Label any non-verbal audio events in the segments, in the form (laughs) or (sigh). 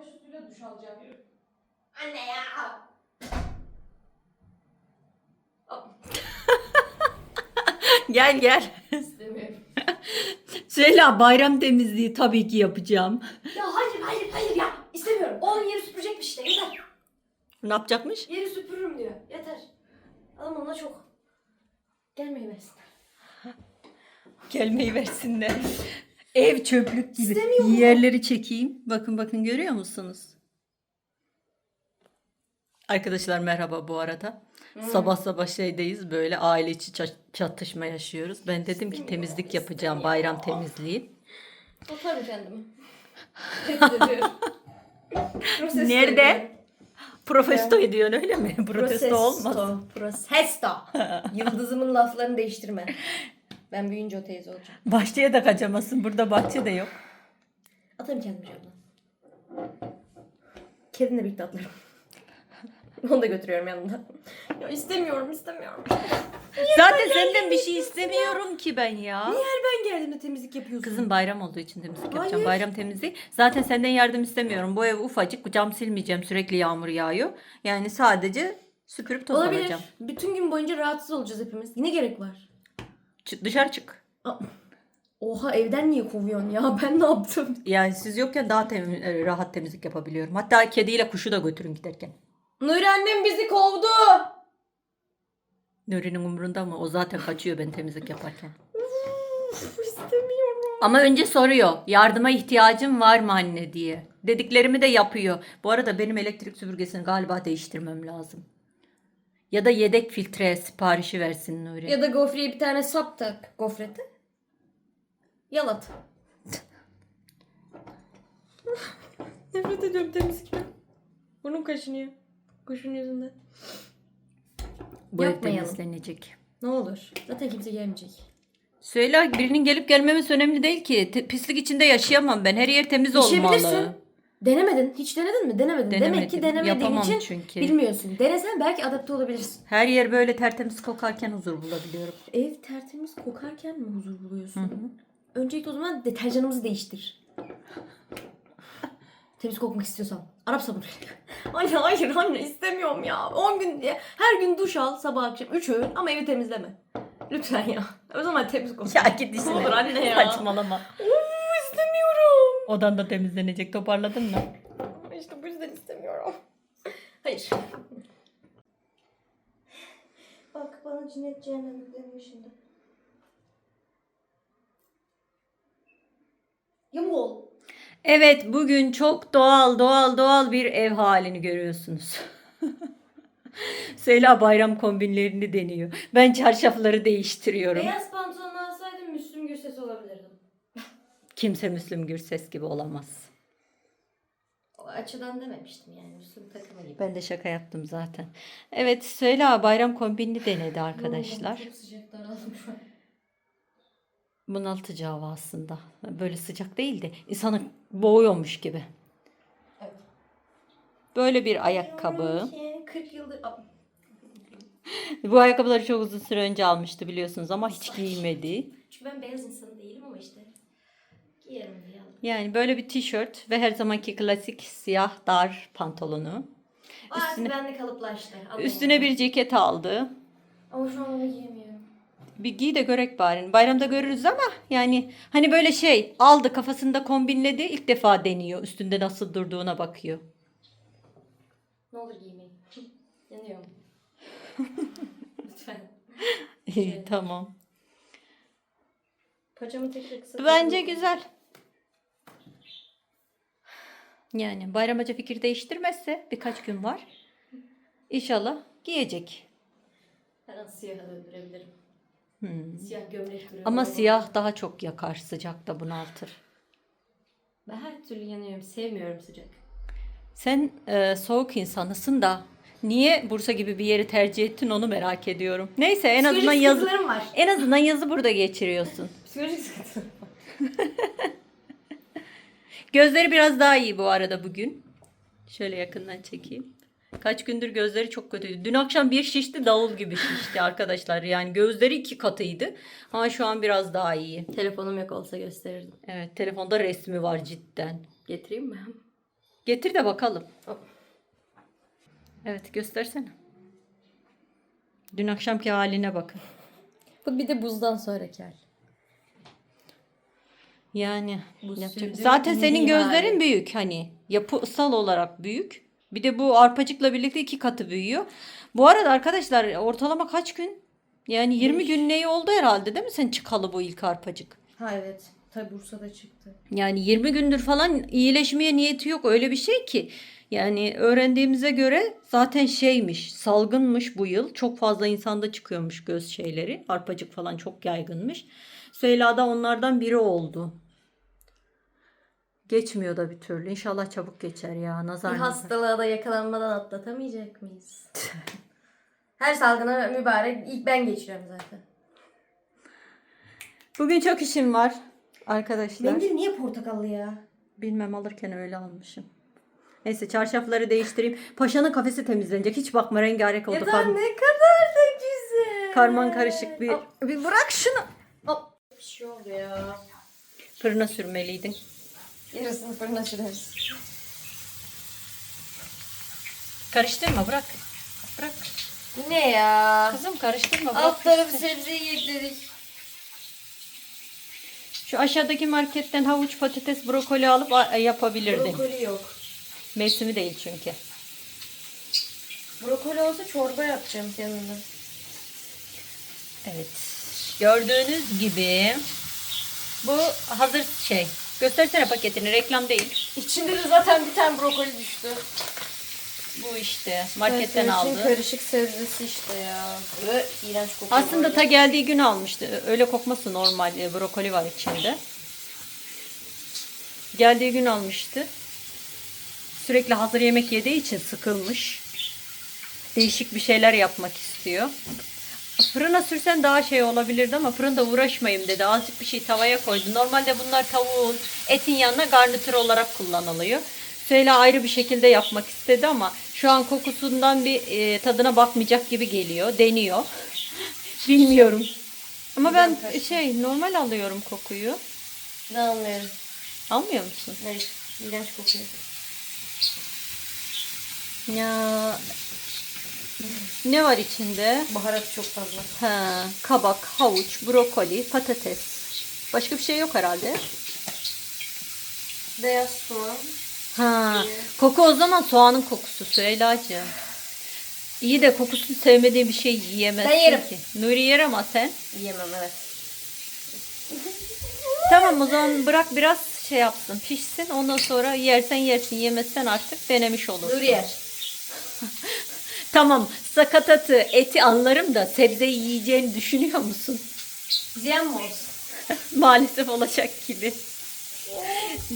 çamaşır suyuyla duş alacağım. Anne ya. (laughs) Gel gel. İstemiyorum. (laughs) Söyle bayram temizliği tabii ki yapacağım. Ya hayır hayır hayır ya. İstemiyorum. Oğlum yeri süpürecekmiş işte yeter. Ne yapacakmış? Yeri süpürürüm diyor. Yeter. Adam ona çok. Gelmeyi versin. Gelmeyi versinler. Ev çöplük gibi. Yerleri çekeyim. Bakın bakın görüyor musunuz? Arkadaşlar merhaba bu arada. Sabah sabah şeydeyiz böyle aile içi ça- çatışma yaşıyoruz. Ben dedim ki temizlik yapacağım bayram temizliği. Tutarım kendimi. Protesto Nerede? Protesto ediyorsun öyle mi? Protesto olmaz. Protesto. (laughs) Yıldızımın laflarını değiştirme. Ben büyüyünce o teyze olacağım. Bahçeye de kaçamazsın. Burada bahçe de yok. Atarım kendimi camdan. Kedimle birlikte atlarım. (laughs) Onu da götürüyorum yanımda. Ya istemiyorum istemiyorum. Zaten senden bir şey istemiyorum ki ben ya. Her ben geldiğimde temizlik yapıyorsun. Kızım bayram olduğu için temizlik yapacağım. Hayır. Bayram temizliği. Zaten senden yardım istemiyorum. Bu ev ufacık. Cam silmeyeceğim. Sürekli yağmur yağıyor. Yani sadece süpürüp toz Olabilir. alacağım. Bütün gün boyunca rahatsız olacağız hepimiz. Yine gerek var. Çık, dışarı çık. Oha evden niye kovuyorsun ya? (laughs) Ben ne yaptım? Yani siz yokken daha tem- e, rahat temizlik yapabiliyorum. Hatta kediyle kuşu da götürün giderken. Nuri annem bizi kovdu. Nuri'nin umurunda mı? O zaten kaçıyor ben temizlik yaparken. Uf, istemiyorum. Ama önce soruyor. Yardıma ihtiyacın var mı anne diye. Dediklerimi de yapıyor. Bu arada benim elektrik süpürgesini galiba değiştirmem lazım. Ya da yedek filtre siparişi versin Nuri. Ya da gofreye bir tane sap tak gofrete. Yalat. (laughs) Nefret ediyorum temizlikten. Burnum kaşınıyor. Kuşun yüzünden. Bu ev yapmayalım. temizlenecek. Ne olur. Zaten kimse gelmeyecek. Söyle birinin gelip gelmemesi önemli değil ki. Te- pislik içinde yaşayamam ben. Her yer temiz olmalı. İşebilirsin. Denemedin. Hiç denedin mi? Denemedin. Demek ki Denemedim. denemediğin Yapamam için çünkü. bilmiyorsun. Denesen belki adapte olabilirsin. Her yer böyle tertemiz kokarken huzur bulabiliyorum. Ev tertemiz kokarken mi huzur buluyorsun? Öncelikle o zaman deterjanımızı değiştir. Temiz kokmak istiyorsan. Arap sabunu. (laughs) anne hayır anne istemiyorum ya. 10 gün diye her gün duş al sabah akşam 3 öğün ama evi temizleme. Lütfen ya. O zaman temiz kok. Ya git işine. Ne olur anne ya. Saçmalama. Odan da temizlenecek. Toparladın mı? İşte bu yüzden istemiyorum. (laughs) Hayır. Bak bana cinnet cehennemi demiyor şimdi. Yamul. Evet bugün çok doğal doğal doğal bir ev halini görüyorsunuz. (laughs) Seyla bayram kombinlerini deniyor. Ben çarşafları değiştiriyorum. Beyaz pantolon alsaydım Müslüm Gürses olabilirdim. Kimse Müslüm Gürses gibi olamaz. O açıdan dememiştim yani Müslüm takımı gibi. Ben de şaka yaptım zaten. Evet Seyla bayram kombinini denedi (laughs) arkadaşlar. Çok sıcak daraldım şu an. Bunaltıcı hava aslında. Böyle sıcak değil de insanı boğuyormuş gibi. Evet. Böyle bir ayakkabı. Ki 40 yıldır... Bu ayakkabıları çok uzun süre önce almıştı biliyorsunuz ama hiç giymedi. Çünkü ben beyaz insanı değilim ama işte Yani böyle bir tişört ve her zamanki klasik siyah dar pantolonu. O artık Üstüne- bende kalıplaştı. Anlayın. Üstüne bir ceket aldı. Ama şu an onu giyemiyorum. Bir giy de görek bari. Bayramda görürüz ama yani hani böyle şey aldı kafasında kombinledi ilk defa deniyor. Üstünde nasıl durduğuna bakıyor. Ne olur giymeyin. (laughs) Yanıyorum. (laughs) Lütfen. İyi tamam. Paçamı tekrar kısa Bence güzel. Yani bayramaca fikir değiştirmezse birkaç gün var. İnşallah giyecek. Her an siyaha döndürebilirim. Hmm. Siyah gömlek duruyor. Ama siyah daha çok yakar sıcakta bunaltır. Ben her türlü yanıyorum. Sevmiyorum sıcak. Sen e, soğuk insanısın da niye Bursa gibi bir yeri tercih ettin onu merak ediyorum. Neyse en azından yazı var. en azından yazı burada geçiriyorsun. Psikolojik var. (laughs) Gözleri biraz daha iyi bu arada bugün. Şöyle yakından çekeyim. Kaç gündür gözleri çok kötüydü. Dün akşam bir şişti davul gibi şişti arkadaşlar. Yani gözleri iki katıydı. Ama şu an biraz daha iyi. Telefonum yok olsa gösterirdim. Evet telefonda resmi var cidden. Getireyim mi? Getir de bakalım. Evet göstersene. Dün akşamki haline bakın. Bu bir de buzdan sonraki hal. Yani Bu yapacak- sürdüğü zaten senin mini gözlerin büyük hani yapısal olarak büyük. Bir de bu arpacıkla birlikte iki katı büyüyor. Bu arada arkadaşlar ortalama kaç gün? Yani 20 gün neyi oldu herhalde değil mi sen çıkalı bu ilk arpacık? Ha evet. Tabi Bursa'da çıktı. Yani 20 gündür falan iyileşmeye niyeti yok öyle bir şey ki. Yani öğrendiğimize göre zaten şeymiş, salgınmış bu yıl. Çok fazla insanda çıkıyormuş göz şeyleri. Arpacık falan çok yaygınmış. Süheyla da onlardan biri oldu. Geçmiyor da bir türlü. İnşallah çabuk geçer ya. Nazar Bir nazar. hastalığa da yakalanmadan atlatamayacak mıyız? Her salgına mübarek ilk ben geçiriyorum zaten. Bugün çok işim var arkadaşlar. Mendil niye portakallı ya? Bilmem alırken öyle almışım. Neyse çarşafları değiştireyim. Paşanın kafesi temizlenecek. Hiç bakma rengarenk oldu. Ya da ne kadar da güzel. Karman karışık bir... Al, Bir bırak şunu. al. Bir şey oldu ya. Fırına sürmeliydin. Yarısını fırına süreriz. Karıştırma bırak. Bırak. Ne ya? Kızım karıştırma bırak. Alt tarafı işte. sebzeyi ekledik. Şu aşağıdaki marketten havuç, patates, brokoli alıp yapabilirdin. Brokoli yok. Mevsimi değil çünkü. Brokoli olsa çorba yapacağım yanında. Evet. Gördüğünüz gibi bu hazır şey. Göstersene paketini. Reklam değil. İçinde de zaten bir tane brokoli düştü. Bu işte marketten Karışık- aldı. Karışık sebzesi işte ya. Ve iğrenç kokuyor. Aslında ta geldiği gün almıştı. Öyle kokması normal. e, Brokoli var içinde. Geldiği gün almıştı. Sürekli hazır yemek yediği için sıkılmış. Değişik bir şeyler yapmak istiyor. Fırına sürsen daha şey olabilirdi ama fırında uğraşmayayım dedi. Azıcık bir şey tavaya koydu. Normalde bunlar tavuğun, etin yanına garnitür olarak kullanılıyor. Süheyla ayrı bir şekilde yapmak istedi ama şu an kokusundan bir e, tadına bakmayacak gibi geliyor. Deniyor. (laughs) Bilmiyorum. Ama ben şey normal alıyorum kokuyu. Ne anlıyorum. Almıyor musun? Evet. İğrenç kokuyor. Ya ne var içinde? Baharatı çok fazla. Ha, kabak, havuç, brokoli, patates. Başka bir şey yok herhalde. Beyaz soğan. Ha, koku o zaman soğanın kokusu Süheyla'cığım. İyi de kokusunu sevmediğin bir şey yiyemezsin Ben yerim. ki. Nuri yer ama sen. Yiyemem evet. (laughs) Tamam o zaman bırak biraz şey yapsın pişsin. Ondan sonra yersen yersin yemezsen artık denemiş olursun. Nuri yer. Tamam sakatatı eti anlarım da sebzeyi yiyeceğini düşünüyor musun? Ziyan mı olsun? (laughs) Maalesef olacak gibi.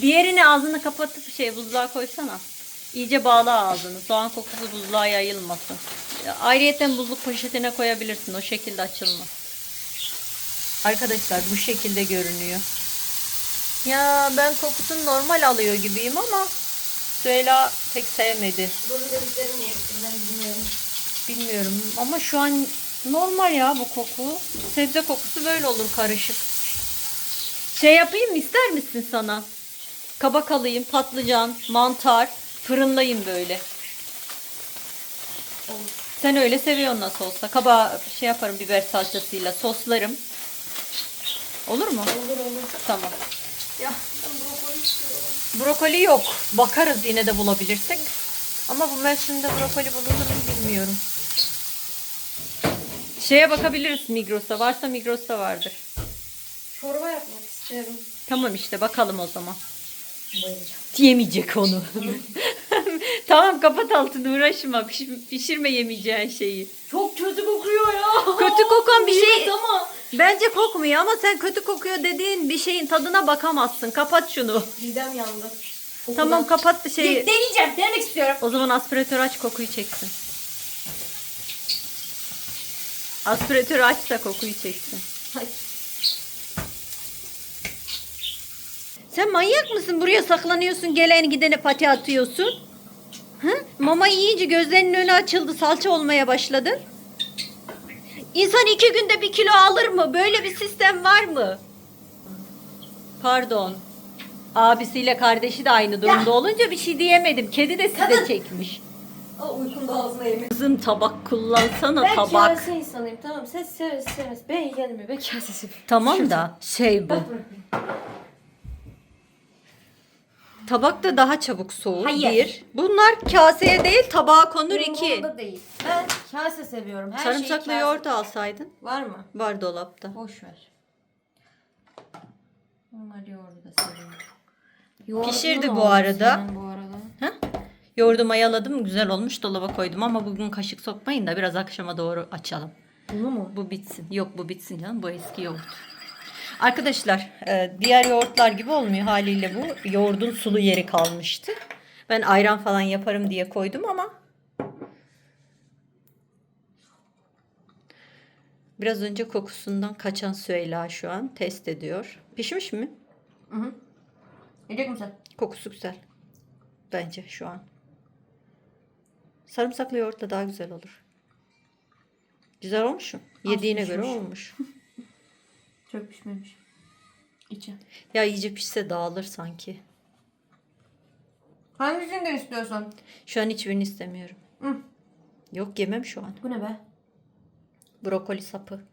Diğerini ağzını kapatıp şey buzluğa koysana. İyice bağla ağzını. Soğan kokusu buzluğa yayılmasın. Ayrıyeten buzluk poşetine koyabilirsin. O şekilde açılmaz. Arkadaşlar bu şekilde görünüyor. Ya ben kokusunu normal alıyor gibiyim ama Süheyla pek sevmedi. Bunu dediklerim olsun ben bilmiyorum. Bilmiyorum ama şu an normal ya bu koku. Sebze kokusu böyle olur karışık. Şey yapayım mı ister misin sana? Kabak alayım, patlıcan, mantar, fırınlayayım böyle. Olur. Sen öyle seviyorsun nasıl olsa. Kabağı şey yaparım biber salçasıyla soslarım. Olur mu? Olur olur. Tamam. Ya ben brokoli istiyorum. Brokoli yok. Bakarız yine de bulabilirsek. Ama bu mevsimde brokoli bulunur mu bilmiyorum. Şeye bakabiliriz Migros'ta. Varsa Migros'ta vardır. Çorba yapmak istiyorum. Tamam işte bakalım o zaman. Bayılacağım. Yemeyecek onu. (laughs) tamam kapat altını uğraşma. Piş- Pişirme yemeyeceğin şeyi. Çok kötü kokuyor ya. Kötü kokan bir şey. Evet ama. Bence kokmuyor ama sen kötü kokuyor dediğin bir şeyin tadına bakamazsın. Kapat şunu. Midem yandı. Kokudan. Tamam kapat şeyi. Deneyeceğim. Denemek istiyorum. O zaman aspiratör aç kokuyu çeksin. Aspiratör aç da kokuyu çeksin. Hayır. Sen manyak mısın? Buraya saklanıyorsun, gelen gidene pati atıyorsun. Hı? Mama yiyince gözlerinin önü açıldı, salça olmaya başladın. İnsan iki günde bir kilo alır mı? Böyle bir sistem var mı? Pardon. Abisiyle kardeşi de aynı durumda olunca bir şey diyemedim. Kedi de size çekmiş. Aa, uykumda ağzına yemin. Kızım tabak kullansana Ben tabak. kase insanıyım tamam. Ses sevmez sevmez. Ben yiyelim ben kase seviyorum. Tamam da şey bu. Tabak da daha çabuk soğur. Hayır. Bir. Bunlar kaseye değil tabağa konur iki. Umurumda değil. Ben kase seviyorum. Her Sarımsaklı şeyi kase- yoğurt alsaydın. Var mı? Var dolapta. Boş ver. Onlar yoğurdu da seviyorum. Yoğurdunu Pişirdi da bu arada. senin Bu arada. Yoğurdu mayaladım güzel olmuş dolaba koydum ama bugün kaşık sokmayın da biraz akşama doğru açalım. Bunu mu? Bu bitsin. Yok bu bitsin canım bu eski yoğurt. Arkadaşlar e, diğer yoğurtlar gibi olmuyor haliyle bu. Yoğurdun sulu yeri kalmıştı. Ben ayran falan yaparım diye koydum ama biraz önce kokusundan kaçan Süheyla şu an test ediyor. Pişmiş mi? Hı hı. Yiyecek misin? Kokusu güzel. Bence şu an. Sarımsaklı yoğurtla daha güzel olur. Güzel olmuş mu? Yediğine göre pişmiş. olmuş. (laughs) Çok pişmemiş. İçi. Ya iyice pişse dağılır sanki. Hangisinden istiyorsan? Şu an hiçbirini istemiyorum. Hı. Yok yemem şu an. Bu ne be? Brokoli sapı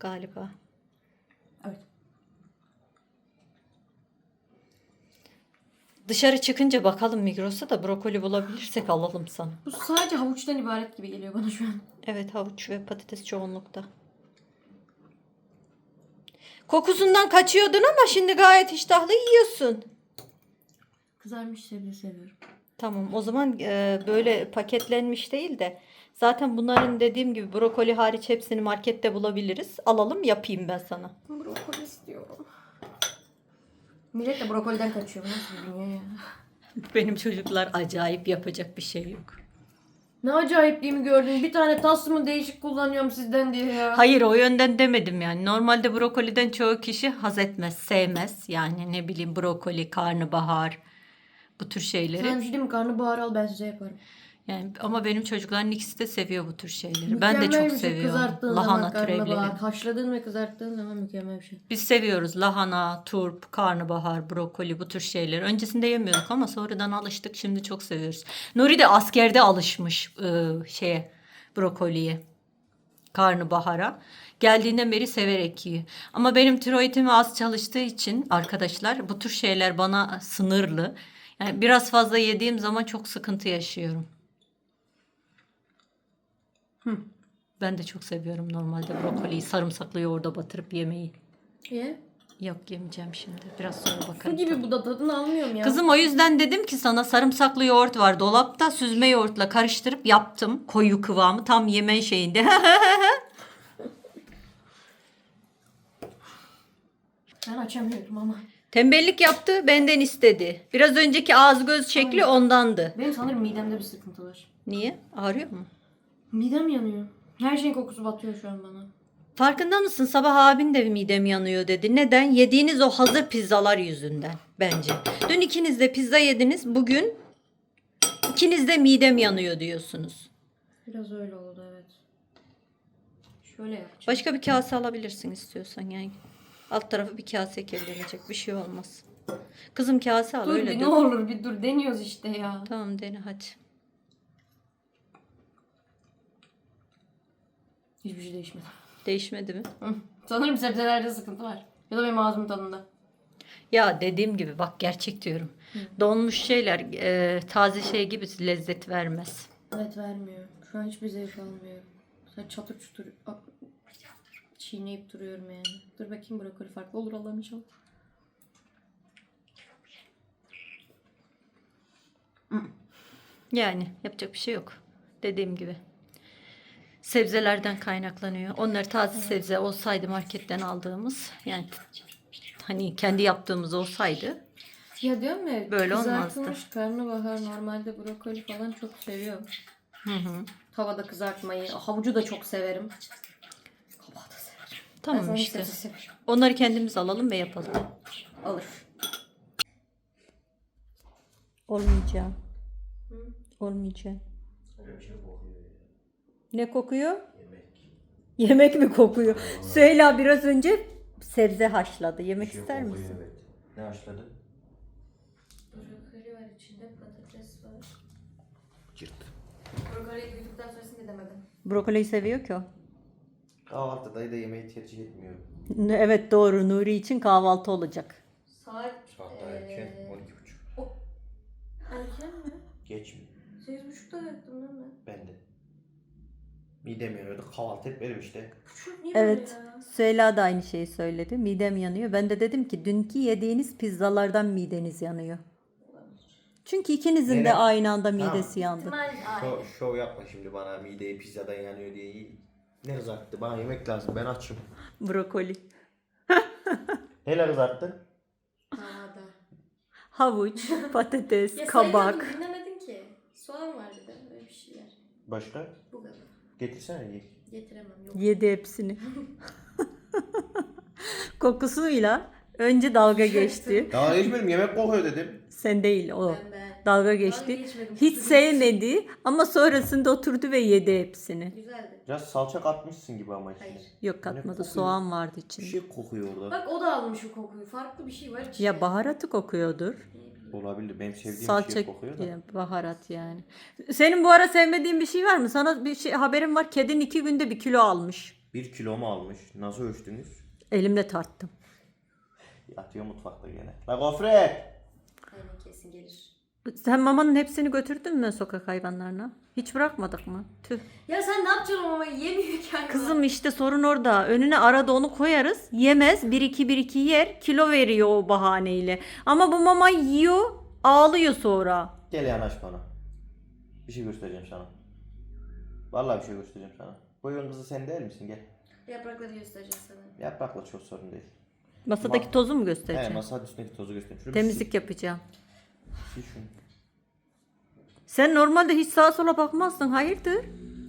galiba. Dışarı çıkınca bakalım Migros'ta da brokoli bulabilirsek alalım sana. Bu sadece havuçtan ibaret gibi geliyor bana şu an. Evet havuç ve patates çoğunlukta. Kokusundan kaçıyordun ama şimdi gayet iştahlı yiyorsun. Kızarmış sebze seviyorum. Tamam o zaman e, böyle paketlenmiş değil de zaten bunların dediğim gibi brokoli hariç hepsini markette bulabiliriz. Alalım yapayım ben sana. Brokoli istiyorum. Millet de brokoliden kaçıyor. Nasıl bir dünya ya? Benim çocuklar acayip yapacak bir şey yok. Ne acayipliğimi gördün. Bir tane tasımı değişik kullanıyorum sizden diye ya. Hayır o yönden demedim yani. Normalde brokoliden çoğu kişi haz etmez, sevmez. Yani ne bileyim brokoli, karnabahar bu tür şeyleri. Sen bir şey mi? Karnabahar al ben size yaparım. Yani ama benim çocukların ikisi de seviyor bu tür şeyleri. ben de çok bir şey. seviyorum. Kızarttığın Lahana zaman karnabahar. türevleri. Haşladığın ve kızarttığın zaman mükemmel bir şey. Biz seviyoruz lahana, turp, karnabahar, brokoli bu tür şeyleri. Öncesinde yemiyorduk ama sonradan alıştık. Şimdi çok seviyoruz. Nuri de askerde alışmış e, şeye brokoliye, karnabahara. Geldiğinden beri severek yiyor. Ama benim tiroidim az çalıştığı için arkadaşlar bu tür şeyler bana sınırlı. Yani biraz fazla yediğim zaman çok sıkıntı yaşıyorum. Ben de çok seviyorum normalde brokoliyi sarımsaklı yoğurda batırıp yemeyi. Ye. Yok yemeyeceğim şimdi. Biraz sonra Su bakarım. gibi bu da tadını almıyorum ya. Kızım o yüzden dedim ki sana sarımsaklı yoğurt var dolapta. Süzme yoğurtla karıştırıp yaptım. Koyu kıvamı tam yemen şeyinde. (laughs) Ben açamıyorum ama. Tembellik yaptı benden istedi. Biraz önceki ağız göz şekli ondandı. Benim sanırım midemde bir sıkıntı var. Niye? Ağrıyor mu? Midem yanıyor. Her şeyin kokusu batıyor şu an bana. Farkında mısın? Sabah abin de midem yanıyor dedi. Neden? Yediğiniz o hazır pizzalar yüzünden bence. Dün ikiniz de pizza yediniz. Bugün ikiniz de midem yanıyor diyorsunuz. Biraz öyle oldu evet. Şöyle yapacağım. Başka bir kase alabilirsin istiyorsan yani. Alt tarafı bir kase kirlenecek. Bir şey olmaz. Kızım kase al dur öyle bir dök. ne olur bir dur deniyoruz işte ya. Tamam dene hadi. Hiçbir şey değişmedi. Değişmedi mi? Hı. Sanırım sebzelerde sıkıntı var. Ya da benim ağzımın tadında. Ya dediğim gibi bak gerçek diyorum. Donmuş şeyler e, taze şey gibi lezzet vermez. Evet vermiyor. Şu an hiçbir zevk almıyorum. Sen çatır çutur çiğneyip duruyorum yani. Dur bakayım brokoli farklı olur Allah'ım inşallah. Yani yapacak bir şey yok. Dediğim gibi. Sebzelerden kaynaklanıyor. Onlar taze sebze olsaydı marketten aldığımız yani hani kendi yaptığımız olsaydı Ya diyorum ya Böyle olmazdı. karnabahar normalde brokoli falan çok seviyorum. Hı hı. Tavada kızartmayı. Havucu da çok severim. Kabağı da severim. Tamam işte. Onları kendimiz alalım ve yapalım. Alır. Olmayacağım. Olmayacağım. Ne kokuyor? Yemek. Yemek mi kokuyor? Söyle biraz önce sebze haşladı. Yemek ister misin? Evet. Ne haşladı? içinde patates var. Cırt. Brokoliyi duyduktan sonrasını demedim. Brokoliyi seviyor ki o. Kahvaltıda da yemeği tercih etmiyorum. Evet doğru Nuri için kahvaltı olacak. Saat... Saat daha erken. eee, 12.30. Erken mi? Geç mi? Sekiz buçukta yattım değil mi? Ben de. Midem yanıyordu. Kahvaltı etmedim işte. Niye Evet. böyle ya? Süheyla da aynı şeyi söyledi. Midem yanıyor. Ben de dedim ki dünkü yediğiniz pizzalardan mideniz yanıyor. Çünkü ikinizin de aynı anda Tamam. midesi yandı. İhtimal aynı. Şov, şov yapma şimdi bana mideyi pizzadan yanıyor diye. Ne kızarttı? Bana yemek lazım. Ben açım. Brokoli. (laughs) Neler kızarttın? Havada. Havuç, (laughs) patates, Ya kabak. sayıyordum, dinlemedin ki. Soğan var bir de böyle bir şeyler. Başka? Bu kadar. Getirsene ye. Getiremem yok. Yedi hepsini. (laughs) Kokusuyla önce dalga geçti. (laughs) Daha geçmedim yemek kokuyor dedim. Sen değil o. Ben ben. Dalga geçti. geçmedim, Hiç kusura sevmedi ama sonrasında oturdu ve yedi hepsini. Güzeldi. Biraz salça katmışsın gibi ama içine. Hayır. Yok katmadı. kokuyor? Soğan vardı Bir içinde. şey kokuyor orada. Bak o da almış o kokuyu. Farklı bir şey var içinde. Ya baharatı kokuyordur. Olabilir. Benim sevdiğim bir Salça şey kokuyor da. baharat yani. Senin bu ara sevmediğin bir şey var mı? Sana bir şey haberim var. Kedin iki günde bir kilo almış. Bir kilo mu almış? Nasıl ölçtünüz? Elimle tarttım. Yatıyor mutfakta gene. La gofret! Aynen kesin gelir. Sen mamanın hepsini götürdün mü sokak hayvanlarına? Hiç bırakmadık mı? Tüh. Ya sen ne yapacaksın ama yemiyor ki Kızım işte sorun orada. Önüne arada onu koyarız. Yemez. 1-2-1-2 yer. Kilo veriyor o bahaneyle. Ama bu mama yiyor. Ağlıyor sonra. Gel yanaş bana. Bir şey göstereceğim sana. Vallahi bir şey göstereceğim sana. Bu evin kızı sen değil misin? Gel. Yaprakları göstereceğiz sana. Yaprakla çok sorun değil. Masadaki Ma- tozu mu He göstereceğim? masanın üstündeki tozu göstereyim. Şunu bir Temizlik yapacağım. sil- sil şunu. Sen normalde hiç sağa sola bakmazsın. Hayırdır?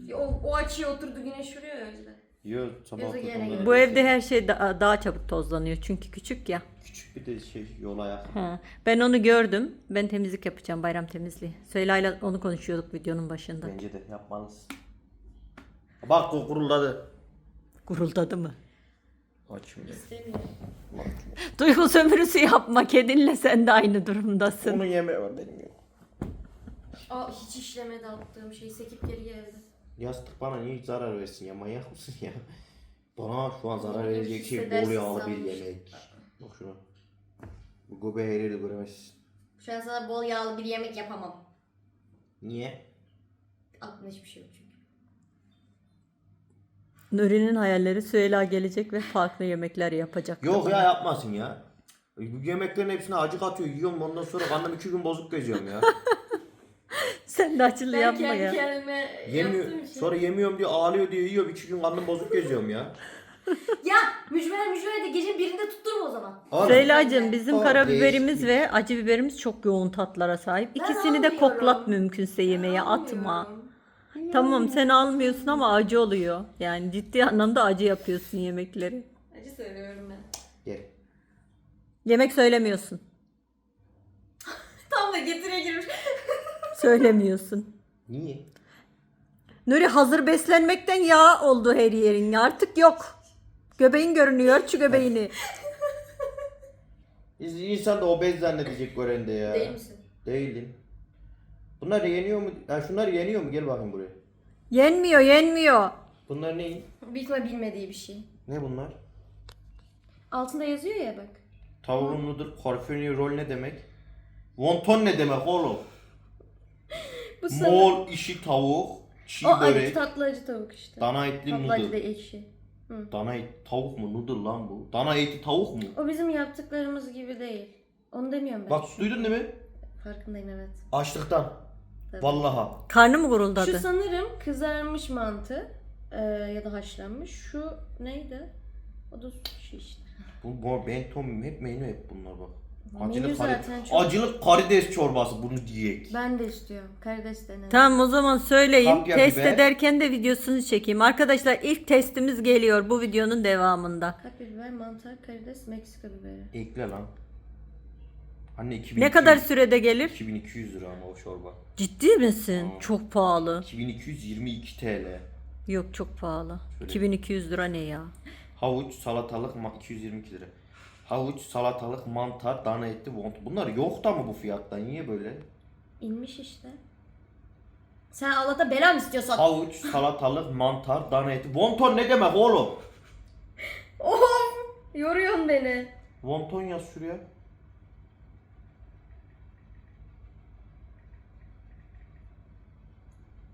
Ya O, o açıya oturdu güneş vuruyor ya o yüzden. Yo sabah gene. Bu evde her şey da- daha çabuk tozlanıyor. Çünkü küçük ya. Küçük bir de şey yola yakın. Ha. Ben onu gördüm. Ben temizlik yapacağım. Bayram temizliği. Süheyla'yla onu konuşuyorduk videonun başında. Bence de yapmalısın. Bak o kuruladı. Guruldadı mı? Aç şimdi. İstemiyorum. Duygu sömürüsü yapma. Kedinle sen de aynı durumdasın. Onun yemeği var benim yok. Aa hiç işlemedi attığım şey sekip geri geldi. Yastık bana niye hiç zarar versin ya manyak mısın ya? Bana şu an zarar verecek şey bol yağlı bir yemek. Bak şuna. Bu göbeği her yerde göremezsin. Şu an sana bol yağlı bir yemek yapamam. Niye? Aklımda hiçbir şey yok çünkü. Nuri'nin hayalleri Süheyla gelecek ve farklı yemekler yapacak. Yok ya yapmasın ya. Bu yemeklerin hepsine acık atıyor yiyorum ondan sonra karnım iki gün bozuk geziyorum ya. (laughs) Sen de acılı Ben yapma kendi ya. kendime Yemiyor, yaptığım şey. sonra yemiyorum diye ağlıyor diye yiyorum iki gün karnım bozuk geziyorum ya. (laughs) Ya mücver mücver de gecenin birinde tutturma o zaman. Oğlum, Süheyla'cığım bizim O karabiberimiz ve acı biberimiz çok yoğun tatlara sahip. Ben İkisini de almıyorum. koklat mümkünse yemeğe atma. Tamam sen almıyorsun ama acı oluyor. Yani ciddi anlamda acı yapıyorsun yemekleri. Acı seviyorum ben. Gel. Yemek söylemiyorsun. (laughs) Tam da getire girmiş. Söylemiyorsun. Niye? Nuri hazır beslenmekten yağ oldu her yerin. Artık yok. Göbeğin görünüyor. Şu göbeğini. (laughs) İnsan da obez zannedecek görende ya. Değil misin? Değilim. Bunlar yeniyor mu? Ha şunlar yeniyor mu? Gel bakayım buraya. Yenmiyor yenmiyor. Bunlar ne? İhtimal bilmediği bir şey. Ne bunlar? Altında yazıyor ya bak. Tavuğun mudur? Korfoni rol ne demek? Wonton ne demek oğlum? Bu sana... Mol işi tavuk, çiğ O acı börek, tatlı acı tavuk işte. dana etli tatlı acı da noodle. ekşi. Dana et, tavuk mu? Noodle lan bu. Dana eti tavuk mu? O bizim yaptıklarımız gibi değil. Onu demiyorum ben. Bak duydun değil mi? Farkındayım evet. Açlıktan. Tabii. Vallaha. Karnı mı Şu guruldadı? sanırım kızarmış mantı e, ya da haşlanmış. Şu neydi? O da şu işte. Bu mor bentom hep menü hep bunlar bak. Menü Acılı, zaten çok- acılı karides çorbası bunu diyek. Ben de istiyorum. Karides denedim. Tamam o zaman söyleyin. Kapya Test biber. ederken de videosunu çekeyim. Arkadaşlar ilk testimiz geliyor bu videonun devamında. Kapya biber, mantar, karides, Meksika biberi. Ekle lan. Anne 2200, Ne kadar sürede gelir? 2200 lira ama o çorba. Ciddi misin? Aa. Çok pahalı. 2222 TL. Yok çok pahalı. Şöyle. 2200 lira ne ya? Havuç, salatalık ma- 222 lira. Havuç, salatalık, mantar, dana eti, wonton. Bunlar yok da mı bu fiyattan? Niye böyle? İnmiş işte. Sen Allah'ta bela mı istiyorsan? Havuç, salatalık, mantar, dana eti. Wonton ne demek oğlum? Of! Yoruyorsun beni. Wonton yaz şuraya.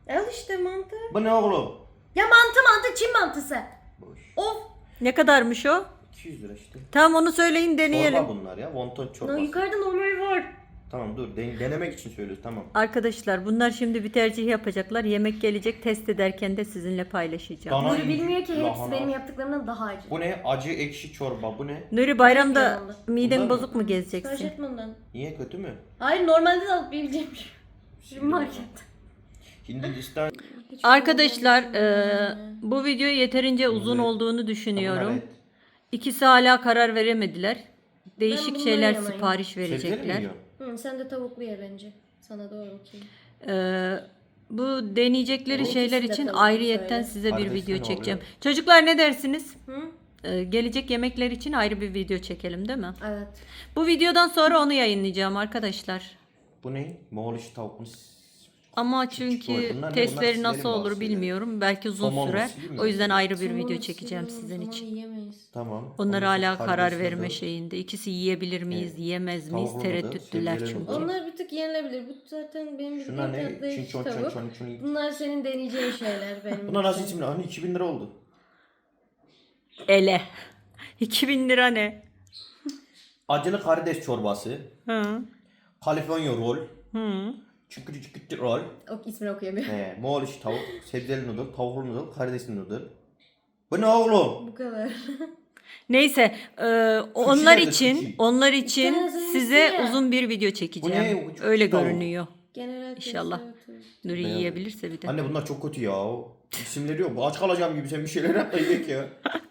Al işte mantı. Bu ne oğlum? Ya mantı mantı Çin mantısı. Boş. Of! Ne kadarmış o? 200 lira işte. Tamam onu söyleyin deneyelim. Çorba bunlar ya. Wonton çorbası. yukarıda normal var. Tamam dur. Den- denemek için söylüyoruz. Tamam. Arkadaşlar bunlar şimdi bir tercih yapacaklar. Yemek gelecek test ederken de sizinle paylaşacağım. Dana Nuri bilmiyor ki hepsi lahana. benim yaptıklarımdan daha acı. Bu ne? Acı ekşi çorba. Bu ne? Nuri bayramda miden Bunlar mı? bozuk mu Sipariş gezeceksin? etme ondan. Niye kötü mü? Hayır normalde de alıp yiyebileceğim şey. Şimdi market. Hindistan. Arkadaşlar e, bu video yeterince uzun olduğunu düşünüyorum. Evet. İkisi hala karar veremediler. Değişik bundan şeyler yanayım. sipariş Sebzeli mi verecekler. Hı, sen de tavuklu ye bence. Sana doğru okey. Ee, bu deneyecekleri Bu şeyler ikisi de için ayrıyetten söyle. size bir video ne çekeceğim. oluyor? Çocuklar ne dersiniz? Hı? Ee, gelecek yemekler için ayrı bir video çekelim değil mi? Evet. Bu videodan sonra onu yayınlayacağım arkadaşlar. Bu ne? Moğol işi tavuk mu? Ama çünkü boy. Bunlar ne? Bunlar testleri nasıl sizlerin olur bahsi. bilmiyorum. Belki uzun Somon sürer. O yüzden ayrı bir video çekeceğim sizin için. yiyemeyiz. Tamam. Onlar hala karar verme şeyinde. İkisi yiyebilir miyiz, yiyemez miyiz tereddüttüler sebzeli çünkü. Onlar bir tık yenilebilir. Bu zaten benim Şunlar bildiğim ne? tatlı Çin çon tavuk. çon çon. Bunlar senin deneyeceğin şeyler benim. Bunlar nasıl için. isimli? Hani 2000 lira oldu. Ele. (laughs) 2000 lira ne? Acılı karides çorbası. Hı. Kaliforniya roll. Hı. Çıkıcı çıkıcı roll. O ismini okuyamıyorum. He, Moğol işi tavuk. Sebzeli noodle. Tavuklu noodle. Karidesli noodle. Bu ne oğlum? Bu kadar. (laughs) Neyse, e, onlar nerede, için, sushi? onlar için size ya. uzun bir video Bu çekeceğim. ne? Bu çok Öyle tavuk. görünüyor. Genel İnşallah. Nuri Beğendim. yiyebilirse bir de. Anne bunlar çok kötü ya. İsimleri yok. Aç kalacağım gibi sen bir şeyler yap da yiyek ya. (laughs)